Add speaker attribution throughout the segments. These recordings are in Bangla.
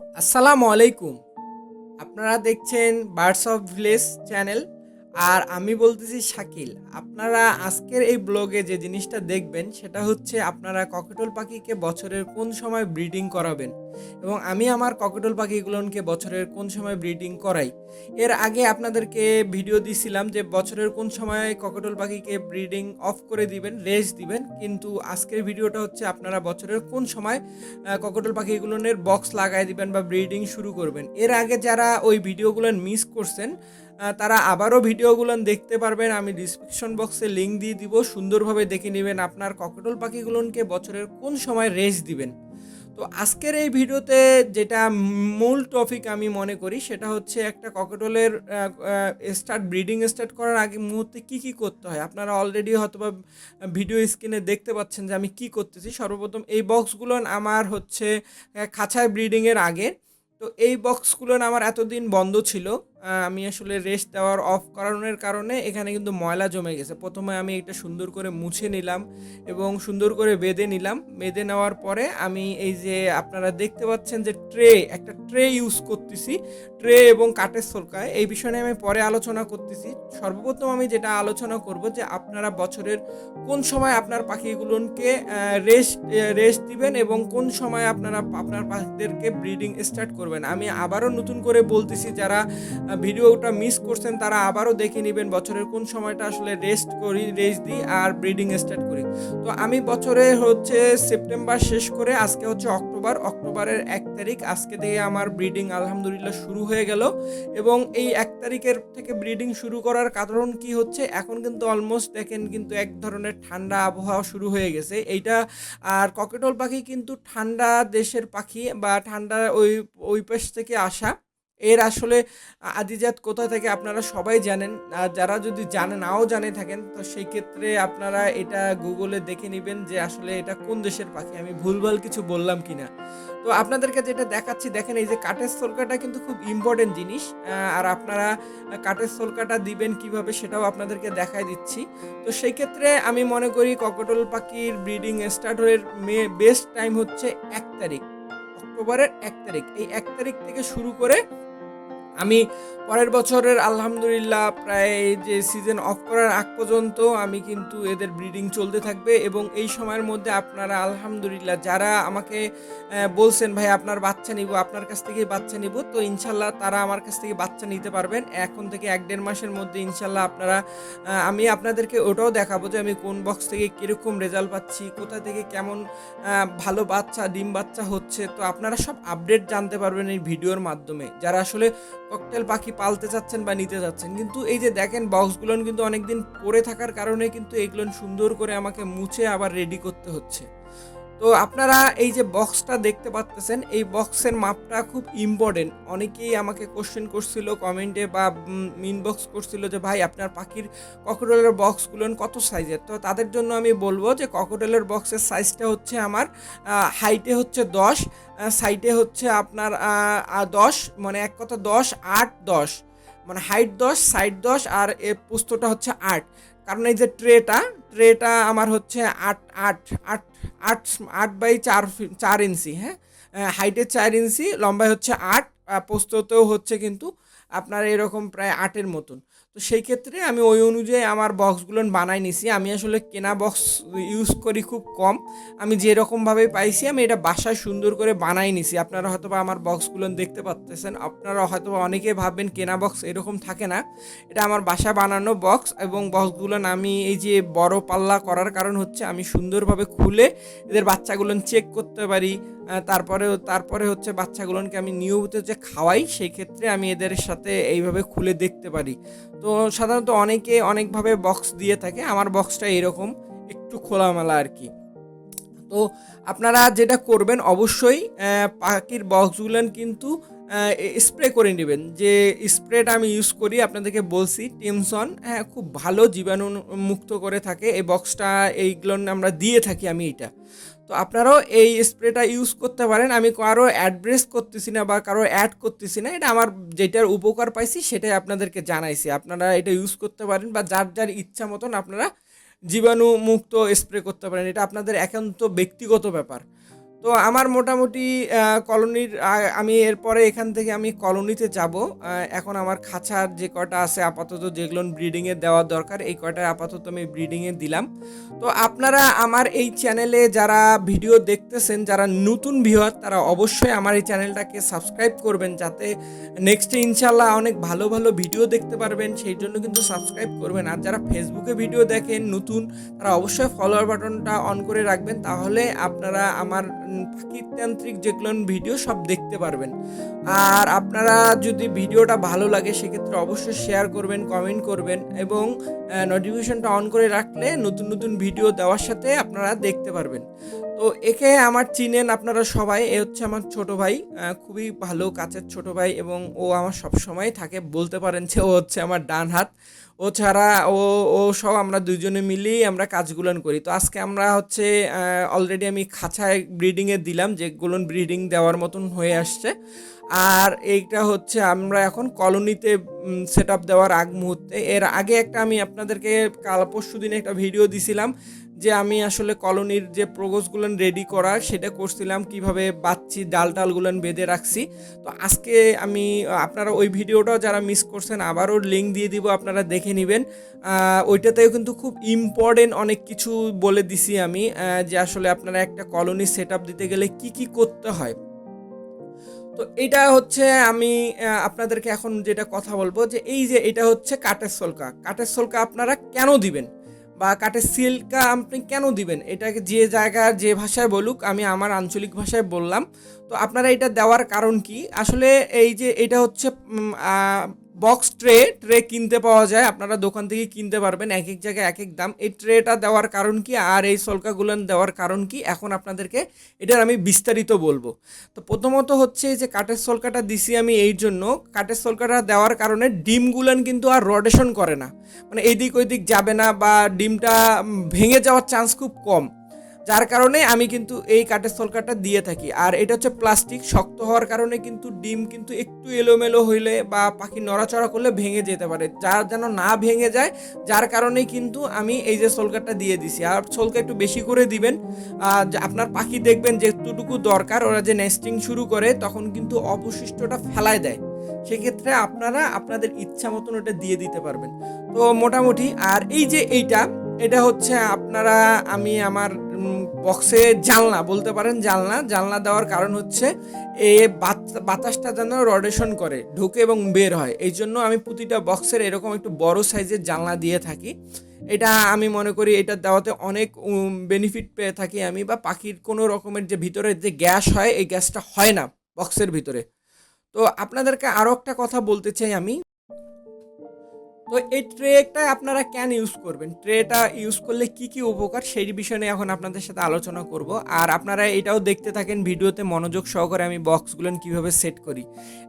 Speaker 1: আসসালামু আলাইকুম। আপনারা দেখছেন বার্ডস অফ ভিলেজ চ্যানেল আর আমি বলতেছি শাকিল। আপনারা আজকের এই ব্লগে যে জিনিসটা দেখবেন সেটা হচ্ছে আপনারা ককেটল পাখিকে বছরের কোন সময় ব্রিডিং করাবেন। এবং আমি আমার ককেটল পাখিগুলোকে বছরের কোন সময় ব্রিডিং করাই? এর আগে আপনাদেরকে ভিডিও দিছিলাম যে বছরের কোন সময় ককেটল পাখিকে ব্রিডিং অফ করে দিবেন রেস্ট দিবেন, কিন্তু আজকের ভিডিওটা হচ্ছে আপনারা বছরের কোন সময় ককটল পাখিগুলোর বক্স লাগাই দিবেন বা ব্রিডিং শুরু করবেন। এর আগে যারা ওই ভিডিওগুলো মিস করছেন তারা আবারও ভিডিওগুলো দেখতে পারবেন। আমি ডিসক্রিপশন বক্সে লিঙ্ক দিয়ে দিব, সুন্দরভাবে দেখে নেবেন আপনার ককটল পাখিগুলোকে বছরের কোন সময় রেস্ট দিবেন। তো আজকের এই ভিডিওতে যেটা মূল টপিক আমি মনে করি সেটা হচ্ছে একটা ককটলের স্টার্ট ব্রিডিং স্টার্ট করার আগে মুহূর্তে কি কি করতে হয়? আপনারা অলরেডি হয়তোবা ভিডিও স্ক্রিনে দেখতে পাচ্ছেন যে আমি কি করতেছি। সর্বপ্রথম এই বক্সগুলো আমার হচ্ছে খাঁচায় ব্রিডিংয়ের আগে। তো এই বক্সগুলো আমার এতদিন বন্ধ ছিল। আমি আসলে রেস্ট দেওয়ার অফ করানোর কারণে এখানে কিন্তু ময়লা জমে গেছে। প্রথমে আমি এটা সুন্দর করে মুছে নিলাম এবং সুন্দর করে বেঁধে নিলাম। বেঁধে নেওয়ার পরে আমি এই যে আপনারা দেখতে পাচ্ছেন যে ট্রে একটা ট্রে ইউজ করতেছি। ট্রে এবং কাঠের সরকায়। এই বিষয়ে আমি পরে আলোচনা করতেছি। সর্বপ্রথম আমি যেটা আলোচনা করব যে আপনারা বছরের কোন সময় আপনার পাখিগুলোকে রেস্ট রেস্ট দিবেন এবং কোন সময় আপনারা, আপনার পাখিদেরকে ব্রিডিং স্টার্ট করবেন। আমি আবারও নতুন করে বলতেছি, যারা ভিডিওটা মিস করছেন, তারা আবারও দেখে নেবেন বছরের কোন সময়টা আসলে রেস্ট করি রেস্ট দিই আর ব্রিডিং স্টার্ট করি। তো আমি বছরে হচ্ছে সেপ্টেম্বর শেষ করে আজকে হচ্ছে অক্টোবর অক্টোবরের এক তারিখ আজকে থেকে আমার ব্রিডিং আলহামদুলিল্লাহ শুরু হয়ে গেল এবং এই এক তারিখের থেকে ব্রিডিং শুরু করার কারণ কি হচ্ছে, এখন কিন্তু অলমোস্ট দেখেন কিন্তু এক ধরনের ঠান্ডা আবহাওয়া শুরু হয়ে গেছে। এইটা আর ককেটল পাখি কিন্তু ঠান্ডা দেশের পাখি বা ঠান্ডা ওই ওই পাশ থেকে আসা। এর আসলে আদিজাত কোথা থেকে আপনারা সবাই জানেন। যারা যদি জানে, নাও জানে থাকেন, তো সেই ক্ষেত্রে আপনারা এটা গুগলে দেখে নেবেন যে আসলে এটা কোন দেশের পাখি। আমি ভুলভাল কিছু বললাম কিনা। তো আপনাদেরকে যেটা দেখাচ্ছি, দেখেন এই যে কাঠের সলকাটা কিন্তু খুব ইম্পর্টেন্ট জিনিস। আর আপনারা কাঠের সলকাটা দিবেন কীভাবে সেটাও আপনাদেরকে দেখাই দিচ্ছি। তো সেই ক্ষেত্রে আমি মনে করি ককটল পাখির ব্রিডিং স্টার্ট হয়ে মে বেস্ট টাইম হচ্ছে এক তারিখ, অক্টোবরের এক তারিখ। এই এক তারিখ থেকে শুরু করে আমি পরের বছরের আলহামদুলিল্লাহ প্রায় যে সিজন অফ করার আগ পর্যন্ত আমি কিন্তু এদের ব্রিডিং চলতে থাকবে এবং এই সময়ের মধ্যে আপনারা আলহামদুলিল্লাহ যারা আমাকে বলছেন, ভাই, আপনার বাচ্চা নিব, আপনার কাছ থেকে বাচ্চা নিব, তো ইনশাল্লাহ তারা আমার কাছ থেকে বাচ্চা নিতে পারবেন। এখন থেকে এক দেড় মাসের মধ্যে ইনশাল্লাহ আপনারা আমি আপনাদেরকে ওটাও দেখাবো যে আমি কোন বক্স থেকে কীরকম রেজাল্ট পাচ্ছি, কোথা থেকে কেমন ভালো বাচ্চা, ডিম বাচ্চা হচ্ছে। তো আপনারা সব আপডেট জানতে পারবেন এই ভিডিওর মাধ্যমে। যারা আসলে ককটেল পাখি পালতে চাচ্ছেন বা নিতে চাচ্ছেন কিন্তু এই যে দেখেন বক্সগুলো কিন্তু অনেকদিন পরে থাকার কারণে কিন্তু এগুলো সুন্দর করে আমাকে মুছে আবার রেডি করতে হচ্ছে। তো আপনারা এই যে বক্সটা দেখতে পাচ্তেছেন, এই বক্সের মাপটা খুব ইম্পর্টেন্ট অনেকেই আমাকে কোশ্চেন করছিল কমেন্টে বা ইনবক্স করছিল যে, ভাই, আপনার পাখির ককটেলের বক্সগুলো কত সাইজের তো তাদের জন্য আমি বলব যে ককটেলের বক্সের সাইজটা হচ্ছে আমার হাইটে হচ্ছে দশ সাইডে হচ্ছে আপনার দশ মানে এক কথা দশ, আট, দশ। মানে হাইট দশ সাইড দশ, আর এ পুস্তটা হচ্ছে আট। কারণ এই যে ট্রেটা ট্রেটা আমার হচ্ছে আট আট আট আট আট বাই চার চার ইঞ্চি হ্যাঁ? হাইটের চার ইঞ্চি, লম্বায় হচ্ছে আট পোস্ততেও হচ্ছে কিন্তু আপনার এরকম প্রায় আটের মতন। সেই ক্ষেত্রে আমি ওই অনুযায়ী আমার বক্সগুলো বানাই নিছি। আমি আসলে কেনা বক্স ইউজ করি খুব কম। আমি যেরকমভাবে পাইছি, আমি এটা বাসায় সুন্দর করে বানাই নিছি। আপনারা হয়তো বা আমার বক্সগুলো দেখতে পাচ্তেছেন আপনারা হয়তো অনেকে ভাববেন, কেনা বক্স এরকম থাকে না। এটা আমার বাসা বানানো বক্স এবং বক্সগুলো আমি এই যে বড় পাল্লা করার কারণ হচ্ছে, আমি সুন্দরভাবে খুলে এদের বাচ্চাগুলো চেক করতে পারি। তারপরে তারপরে হচ্ছে বাচ্চাগুলোকে আমি নিয়মিত যে খাওয়াই, সেই ক্ষেত্রে আমি এদের সাথে এইভাবে খুলে দেখতে পারি। তো সাধারণত অনেকে অনেকভাবে বক্স দিয়ে থাকে, আমার বক্সটা এরকম, একটু খোলামেলা আর কি। তো আপনারা যেটা করবেন অবশ্যই পাখির বক্সগুলো কিন্তু স্প্রে করে নেবেন। যে স্প্রেটা আমি ইউজ করি, আপনাদেরকে বলছি টিমসন হ্যাঁ খুব ভালো জীবাণু মুক্ত করে থাকে। এই বক্সটা এইগুলো আমরা দিয়ে থাকি আমি এটা। তো আপনারাও এই স্প্রেটা ইউজ করতে পারেন। আমি কারও অ্যাড্রেস করতেছি না বা কারও অ্যাড করতেছি না, এটা আমার যেটার উপকার পাইছি সেটাই আপনাদেরকে জানাইছি। আপনারা এটা ইউজ করতে পারেন বা যার যার ইচ্ছা মতন আপনারা জীবাণুমুক্ত স্প্রে করতে পারেন। এটা আপনাদের একান্ত ব্যক্তিগত ব্যাপার। তো আমার মোটামুটি কলোনির আমি এরপরে এখান থেকে আমি কলোনিতে যাব। এখন আমার খাঁচার যে কটা আছে আপাতত যেগুলো ব্রিডিংয়ে দেওয়ার দরকার, এই কটা আপাতত আমি ব্রিডিংয়ে দিলাম। তো আপনারা আমার এই চ্যানেলে যারা ভিডিও দেখতেছেন, যারা নতুন ভিউয়ার তারা অবশ্যই আমার এই চ্যানেলটাকে সাবস্ক্রাইব করবেন যাতে নেক্সটে ইনশাল্লাহ অনেক ভালো ভালো ভিডিও দেখতে পারবেন। সেই জন্য কিন্তু সাবস্ক্রাইব করবেন। আর যারা ফেসবুকে ভিডিও দেখেন, নতুন, তারা অবশ্যই ফলোয়ার বাটনটা অন করে রাখবেন। তাহলে আপনারা আমার উম, পাখিতান্ত্রিক যেগুলো ভিডিও সব দেখতে পারবেন। আর আপনারা যদি ভিডিওটা ভালো লাগে সেক্ষেত্রে অবশ্যই শেয়ার করবেন কমেন্ট করবেন এবং নোটিফিকেশনটা অন করে রাখলে নতুন নতুন ভিডিও দেওয়ার সাথে আপনারা দেখতে পারবেন। তো একে আমার চিনেন আপনারা সবাই। এ হচ্ছে আমার ছোট ভাই খুবই ভালো কাছের ছোট ভাই এবং ও আমার সব সময় থাকে। বলতে পারেন যে ও হচ্ছে আমার ডান হাত। ও ছাড়া ও ও সব আমরা দুজনে মিলেই আমরা কাজগুলো করি। তো আজকে আমরা হচ্ছে অলরেডি আমি খাঁচায় ব্রিডিংয়ে দিলাম যে গুলন ব্রিডিং দেওয়ার মতন হয়ে আসছে। আর এইটা হচ্ছে আমরা এখন কলোনিতে সেট আপ দেওয়ার আগ মুহূর্তে। এর আগে একটা আমি আপনাদেরকে কাল পরশু দিনে একটা ভিডিও দিছিলাম যে আমি আসলে কলোনির যে প্রগোসগুলো রেডি করা সেটা করছিলাম, কীভাবে বাচ্চি ডাল টালগুলো বেঁধে রাখছি। তো আজকে আমি, আপনারা ওই ভিডিওটাও যারা মিস করছেন, আবারও লিঙ্ক দিয়ে দিব, আপনারা দেখে নেবেন। ওইটাতেও কিন্তু খুব ইম্পর্টেন্ট অনেক কিছু বলে দিছি আমি যে আসলে আপনারা একটা কলোনি সেট দিতে গেলে কি কি করতে হয়। তো এটা হচ্ছে আমি আপনাদেরকে এখন যেটা কথা বলব যে এই যে এটা হচ্ছে কাঠের সলকা। কাঠের সলকা আপনারা কেন দিবেন? বা কাঠের সিল্কা আপনি কেন দিবেন? এটাকে যে জায়গায় যে ভাষায় বলুক, আমি আমার আঞ্চলিক ভাষায় বললাম। তো আপনারা এটা দেওয়ার কারণ কি? আসলে এই যে এটা হচ্ছে বক্স ট্রে ট্রে কিনতে পাওয়া যায়। আপনারা দোকান থেকে কিনতে পারবেন এক এক জায়গায় এক এক দাম। এই ট্রেটা দেওয়ার কারণ কি? আর এই সলকাগুলো দেওয়ার কারণ কি? এখন আপনাদেরকে এটার আমি বিস্তারিত বলব। তো প্রথমত হচ্ছে যে কাঠের সলকাটা দিছি আমি এই জন্য। কাঠের সলকাটা দেওয়ার কারণে ডিমগুলান কিন্তু আর রোটেশন করে না। মানে এইদিক ওইদিক যাবে না বা ডিমটা ভেঙে যাওয়ার চান্স খুব কম। যার কারণে আমি কিন্তু এই কাঠের সলকাটা দিয়ে থাকি। আর এটা হচ্ছে প্লাস্টিক শক্ত হওয়ার কারণে কিন্তু ডিম কিন্তু একটু এলোমেলো হইলে বা পাখি নড়াচড়া করলে ভেঙে যেতে পারে। যার যেন না ভেঙে যায়, যার কারণে কিন্তু আমি এই যে সলকাটা দিয়ে দিছি। আর সলকা একটু বেশি করে দিবেন। আপনার পাখি দেখবেন যেটুকু দরকার, ওরা যে নেস্টিং শুরু করে তখন কিন্তু অবশিষ্টটা ফেলায় দেয়। সেক্ষেত্রে আপনারা আপনাদের ইচ্ছা মতন ওটা দিয়ে দিতে পারবেন। তো মোটামুটি, আর এই যে এইটা এটা হচ্ছে আপনারা, আমি আমার বক্সে জানলা বলতে পারেন জানলা জানলা দেওয়ার কারণ হচ্ছে এ বাতাসটা যেন রডেশন করে, ঢুকে এবং বের হয়। এই জন্য আমি প্রতিটা বক্সের এরকম একটু বড় সাইজের জানলা দিয়ে থাকি। এটা আমি মনে করি এটা দেওয়াতে অনেক বেনিফিট পেয়ে থাকি আমি বা পাখির কোনো রকমের যে ভিতরে যে গ্যাস হয়, এই গ্যাসটা হয় না বক্সের ভিতরে। তো আপনাদেরকে আরও একটা কথা বলতে চাই আমি। তো এই ট্রেটা আপনারা কেন ইউজ করবেন? ট্রেটা ইউজ করলে কি কি উপকার সেই বিষয় এখন আপনাদের সাথে আলোচনা করব। আর আপনারা এটাও দেখতে থাকেন ভিডিওতে মনোযোগ সহকারে আমি বক্সগুলো কীভাবে সেট করি।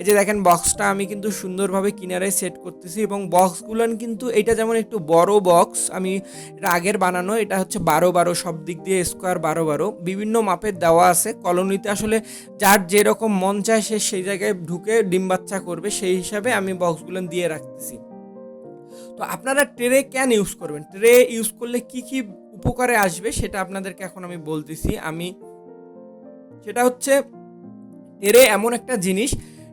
Speaker 1: এই যে দেখেন বক্সটা আমি কিন্তু সুন্দরভাবে কিনারে সেট করতেছি এবং বক্সগুলো কিন্তু এটা যেমন একটু বড় বক্স আমি এটা আগের বানানো, এটা হচ্ছে বারো বারো, সব দিক দিয়ে স্কোয়ার বারো বারো। বিভিন্ন মাপের দেওয়া আছে, কলোনিতে আসলে যার যেরকম মন চায় সে সেই জায়গায় ঢুকে ডিম বাচ্চা করবে, সেই হিসাবে আমি বক্সগুলো দিয়ে রাখতেছি। তো আপনারা ট্রে কেন ইউজ করবেন। ট্রে ইউজ করলে কি কি উপকারে আসবে সেটা আপনাদেরকে এখন আমি বলতেছি। আমি সেটা হচ্ছে ট্রে এমন একটা জিনিস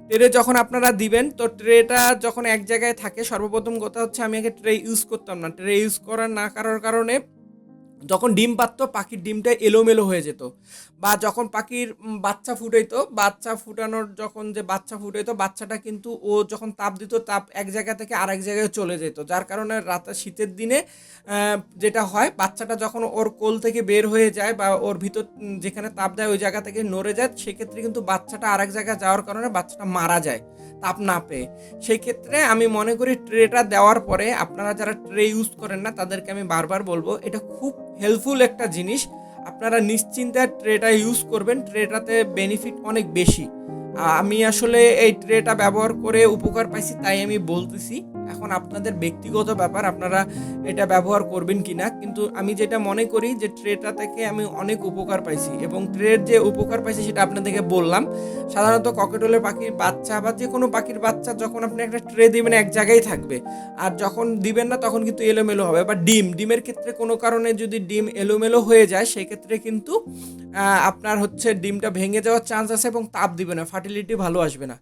Speaker 1: ট্রে যখন আপনারা দিবেন, তো ট্রেটা যখন এক জায়গায় থাকে, সর্বপ্রথম কথা হচ্ছে আমি আগে ট্রে ইউজ করতাম না। ট্রে ইউজ করার না করার কারণে যখন ডিম পারতো পাখির ডিমটা এলোমেলো হয়ে যেত। বা যখন পাখির বাচ্চা ফুটাইতো, বাচ্চা ফুটানোর যখন যে বাচ্চা ফুটাইতো, বাচ্চাটা কিন্তু ও যখন তাপ দিত, তাপ এক জায়গা থেকে আরেক জায়গায় চলে যেত। যার কারণে রাতে শীতের দিনে যেটা হয়, বাচ্চাটা যখন ওর কোল থেকে বের হয়ে যায় বা ওর ভিতর যেখানে তাপ দেয়, ওই জায়গা থেকে নড়ে যায়, সেক্ষেত্রে কিন্তু বাচ্চাটা আরেক জায়গায় যাওয়ার কারণে বাচ্চাটা মারা যায়, তাপ না পেয়ে। সেই ক্ষেত্রে আমি মনে করি, ট্রেটা দেওয়ার পরে আপনারা যারা ট্রে ইউজ করেন না, তাদেরকে আমি বারবার বলব, এটা খুব হেল্পফুল একটা জিনিস। আপনারা নিশ্চিন্তে ট্রেটা ইউজ করবেন। ট্রেটাতে বেনিফিট অনেক বেশি। আমি আসলে এই ট্রেটা ব্যবহার করে উপকার পাইছি, তাই আমি বলতেছি। এখন আপনাদের ব্যক্তিগত ব্যাপার, আপনারা এটা ব্যবহার করবেন কিনা, কিন্তু আমি যেটা মনে করি যে ট্রেটা থেকে আমি অনেক উপকার পাইছি এবং ট্রের যে উপকার পাইছি সেটা আপনাদেরকে বললাম। সাধারণত ককেটলের পাখির বাচ্চা বা যে কোনো পাখির বাচ্চা যখন আপনি একটা ট্রে দিবেন, এক জায়গায় থাকবে। আর যখন দিবেন না, তখন কিন্তু এলোমেলো হবে। বা ডিম, ডিমের ক্ষেত্রে কোনো কারণে যদি ডিম এলোমেলো হয়ে যায়, সেক্ষেত্রে কিন্তু আপনার হচ্ছে ডিমটা ভেঙে যাওয়ার চান্স আছে এবং তাপ দিবে না ফার্টিলিটি ভালো আসবে না।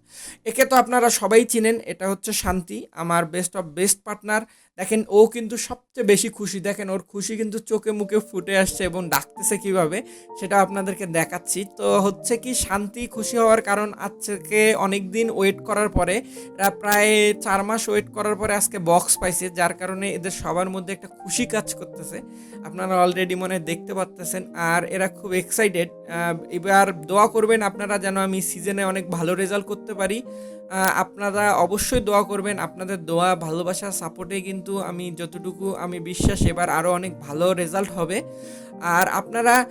Speaker 1: একে তো আপনারা সবাই চিনেন, এটা হচ্ছে শান্তি। আমার বেস্ট অফ বেস্ট পার্টনার দেখেন ও কিন্তু সবচেয়ে বেশি খুশি। দেখেন ওর খুশি কিন্তু চোখে মুখে ফুটে আসছে এবং ডাকতেছে কীভাবে, সেটা আপনাদেরকে দেখাচ্ছি। তো হচ্ছে কি, শান্তি, খুশি হওয়ার কারণ আজকে অনেক দিন ওয়েট করার পরে প্রায় চার মাস ওয়েট করার পরে আজকে বক্স পাইছে, যার কারণে এদের সবার মধ্যে একটা খুশি কাজ করতেছে। আপনারা অলরেডি মনে দেখতে পাচ্তেছেন আর এরা খুব এক্সাইটেড এবার দোয়া করবেন আপনারা যেন আমি সিজনে অনেক ভালো রেজাল্ট করতে পারি। আপনারা অবশ্যই দোয়া করবেন, আপনাদের দোয়া, ভালোবাসা সাপোর্টে কিন্তু আমি যতটুকু আমি বিশ্বাস এবার আরও অনেক ভালো রেজাল্ট হবে। আর আপনারা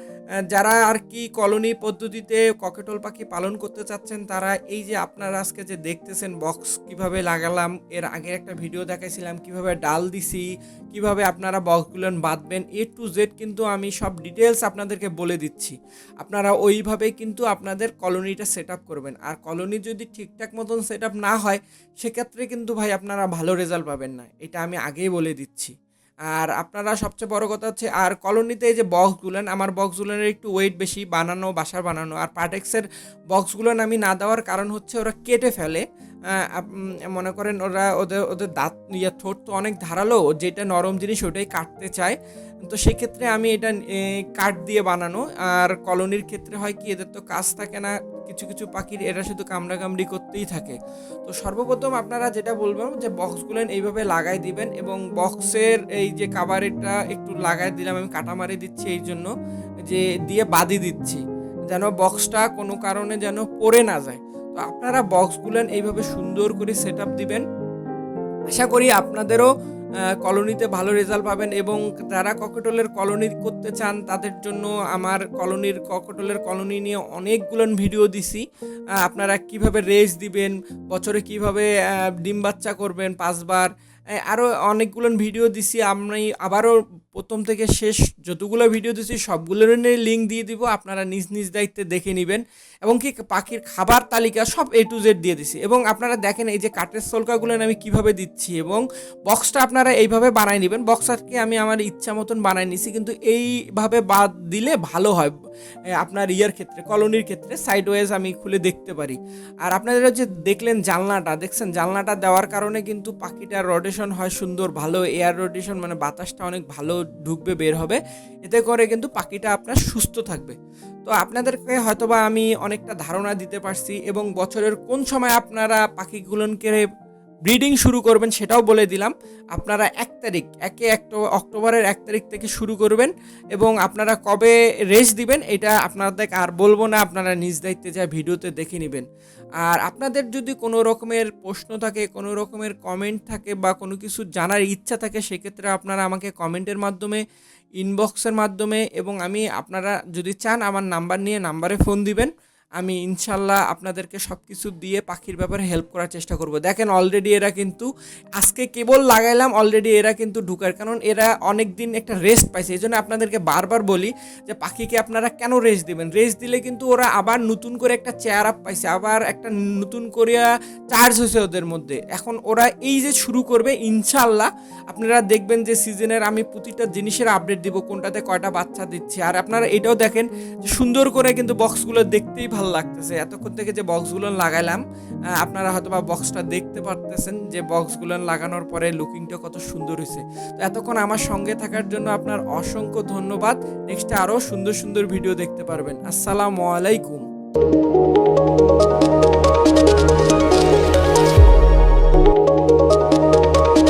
Speaker 1: যারা আর কি কলোনি পদ্ধতিতে ককেটল পাখি পালন করতে চাচ্ছেন, তারা এই যে আপনারা আজকে যে দেখতেছেন বক্স কীভাবে লাগালাম, এর আগে একটা ভিডিও দেখাইছিলাম, কীভাবে ডাল দিছি, কীভাবে আপনারা বক্সগুলো বাঁধবেন এ টু জেড কিন্তু আমি সব ডিটেলস আপনাদেরকে বলে দিচ্ছি। আপনারা ওইভাবেই কিন্তু আপনাদের কলোনিটা সেট আপ করবেন। আর কলোনি যদি ঠিকঠাক মতন সেট আপ না হয়, সেক্ষেত্রে কিন্তু ভাই আপনারা ভালো রেজাল্ট পাবেন না। এটা আমি আগেই বলে দিচ্ছি। আর আপনারা সবচেয়ে বড় কথা হচ্ছে, আর কলোনিতে এই যে বক্সগুলেন, আমার বক্সগুলো একটু ওয়েট বেশি, বানানো, বাসার বানানো। আর পার্টেক্সের বক্সগুলোন আমি না দেওয়ার কারণ হচ্ছে ওরা কেটে ফেলে। মনে করেন ওরা ওদের ওদের দাঁত ইয়ে ঠোঁট তো অনেক ধারালো, যেটা নরম জিনিস ওটাই কাটতে চায়। তো সেক্ষেত্রে আমি এটা কাঠ দিয়ে বানানো। আর কলোনির ক্ষেত্রে হয় কি, এদের তো কাজ থাকে না, কিছু কিছু পাখির এরা শুধু কামড়াকামড়ি করতেই থাকে। তো সর্বপ্রথম আপনারা যেটা বলবেন যে বক্সগুলো এইভাবে লাগাই দিবেন এবং বক্সের এই যে কাভারেরটা একটু লাগাই দিলাম, আমি কাটা মারি দিচ্ছি এই জন্য, যে দিয়ে বাদি দিচ্ছি, যেন বক্সটা কোনো কারণে যেন পড়ে না যায়। তো আপনারা বক্সগুলো এইভাবে সুন্দর করে সেট আপ দিবেন। আশা করি আপনাদেরও কলোনিতে ভালো রেজাল্ট পাবেন এবং যারা ককটলের কলোনি করতে চান, তাদের জন্য আমার কলোনির ককটলের কলোনি নিয়ে অনেকগুলো ভিডিও দিছি। আপনারা কীভাবে রেস দিবেন, বছরে কীভাবে ডিম বাচ্চা করবেন, পাঁচবার আরও অনেকগুলো ভিডিও দিছি। আমি আবারও প্রথম থেকে শেষ যতগুলো ভিডিও দিছি, সবগুলোর লিঙ্ক দিয়ে দিব, আপনারা নিজ নিজ দায়িত্বে দেখে নেবেন। এবং কি পাখির খাবার তালিকা সব এ টু জেড দিয়ে দিছি। এবং আপনারা দেখেন এই যে কাঠের সলকাগুলো আমি কীভাবে দিচ্ছি এবং বক্সটা আপনারা এইভাবে বানাই নেবেন। বক্সটাকে আমি আমার ইচ্ছা মতন বানাই নিছি, কিন্তু এইভাবে বাদ দিলে ভালো হয় আপনার ইয়ার ক্ষেত্রে, কলোনির ক্ষেত্রে সাইড ওয়েজ আমি খুলে দেখতে পারি। আর আপনারা যে দেখলেন জানলাটা, দেখছেন জানলাটা দেওয়ার কারণে কিন্তু পাখিটার রোটেশন হয় সুন্দর, ভালো এয়ার রোটেশন মানে বাতাসটা অনেক ভালো ঢুকবে, বের হবে। এতে করে কিন্তু পাখিটা আপনার সুস্থ থাকবে। তো আপনাদেরকে হয়তোবা আমি অনেকটা ধারণা দিতে পারছি এবং বছরের কোন সময় আপনারা পাখিগুলোকে ব্রিডিং শুরু করবেন সেটাও বলে দিলাম। আপনারা এক তারিখ, একে অক্টোবরের এক তারিখ থেকে শুরু করবেন এবং আপনারা কবে রেস দিবেন এটা আপনাদেরকে আর বলব না, আপনারা নিজ দায়িত্বে যা ভিডিওতে দেখে নেবেন। আর আপনাদের যদি কোনো রকমের প্রশ্ন থাকে, কোনো রকমের কমেন্ট থাকে বা কোনো কিছু জানার ইচ্ছা থাকে, সেক্ষেত্রে আপনারা আমাকে কমেন্টের মাধ্যমে ইনবক্সের মাধ্যমে এবং আমি আপনারা যদি চান আমার নাম্বার নিয়ে নাম্বারে ফোন দিবেন। আমি ইনশাল্লাহ আপনাদেরকে সব কিছু দিয়ে পাখির ব্যাপারে হেল্প করার চেষ্টা করব। দেখেন অলরেডি এরা কিন্তু আজকে কেবল লাগাইলাম অলরেডি এরা কিন্তু ঢুকার। কারণ এরা অনেক দিন একটা রেস্ট পাইছে। এই জন্য আপনাদেরকে বারবার বলি যে, পাখিকে আপনারা কেন রেস্ট দিবেন? রেস্ট দিলে কিন্তু ওরা আবার নতুন করে একটা চেয়ার আপ পাইছে, আবার একটা নতুন করে চার্জ হয়েছে ওদের মধ্যে। এখন ওরা এই যে শুরু করবে, ইনশাল্লাহ আপনারা দেখবেন যে সিজনের আমি প্রতিটা জিনিসের আপডেট দিব, কোনটাতে কয়টা বাচ্চা দিচ্ছি। আর আপনারা এটাও দেখেন যে সুন্দর করে কিন্তু বক্সগুলো দেখতেই ভালো লাগতেছে। এতক্ষণ থেকে যে বক্সগুলো লাগাইলাম আপনারা হয়তো বা বক্সটা দেখতে পারতেছেন যে বক্সগুলো লাগানোর পরে লুকিংটা কত সুন্দর হয়েছে। তো এতক্ষণ আমার সঙ্গে থাকার জন্য আপনার অসংখ্য ধন্যবাদ। নেক্সটে আরও সুন্দর সুন্দর ভিডিও দেখতে পারবেন। আসসালামু আলাইকুম।